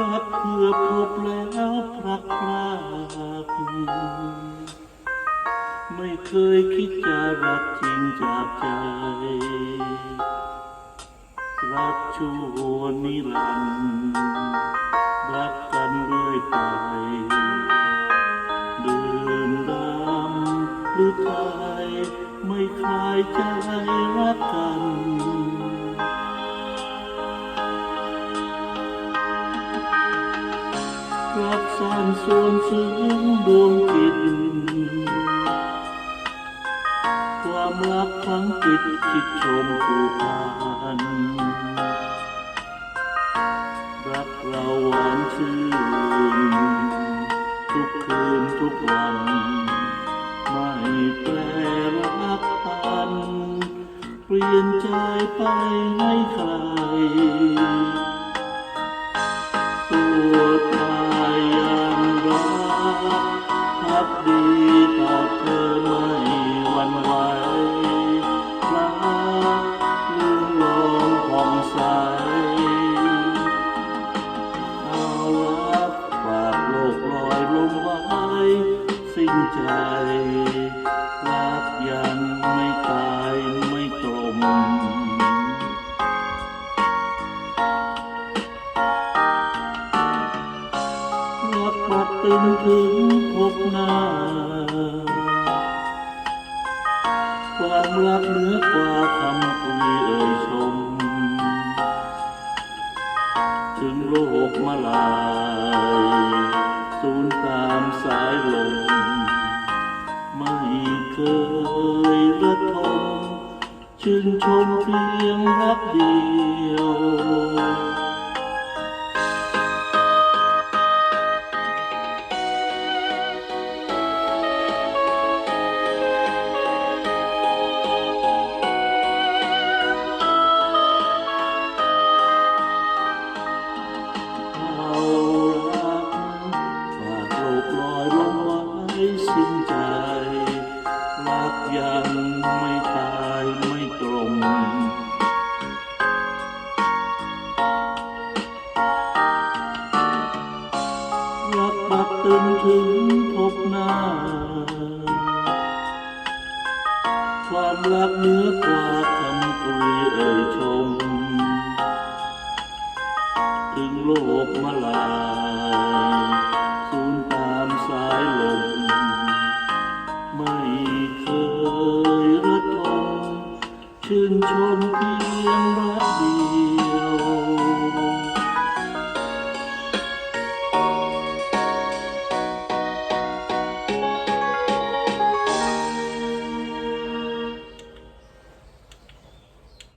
รักเพื่อพบแล้วพรักพรากไม่เคยคิดจะรักจริงจากใจ รักชั่วนิรันดร์รักกันเรื่อยไปดื่มดำหรือไทยไม่คลายใจานส่วนซึ้งดวงจิต ความรักทั้งจิตคิดชมผูกพัน รักเราหวานชื่น ทุกคืนทุกวัน ไม่แปรรักพัน เปลี่ยนใจไปให้ใคร สิ้นใจรักยังไม่ตายไม่ตรม รักพัดตึงถึงพบหน้า ความรักเหนือกว่าคำคุยเอ่ยชม ถึงโลกมาลาย สูญตามสายลม ไม่เคยระทมชื่นชมเพียงรักเดียวากโลกลอยลงไว้สิ้นใจรักยังไม่ตายไม่ตรงรักปักตึงถึงพบหน้า ความรักเหนือกว่าคำคุยเอ่ยชม ถึงโลกมาลาย ลม ไม่เคยระทมชื่นชมเพียงรักเดี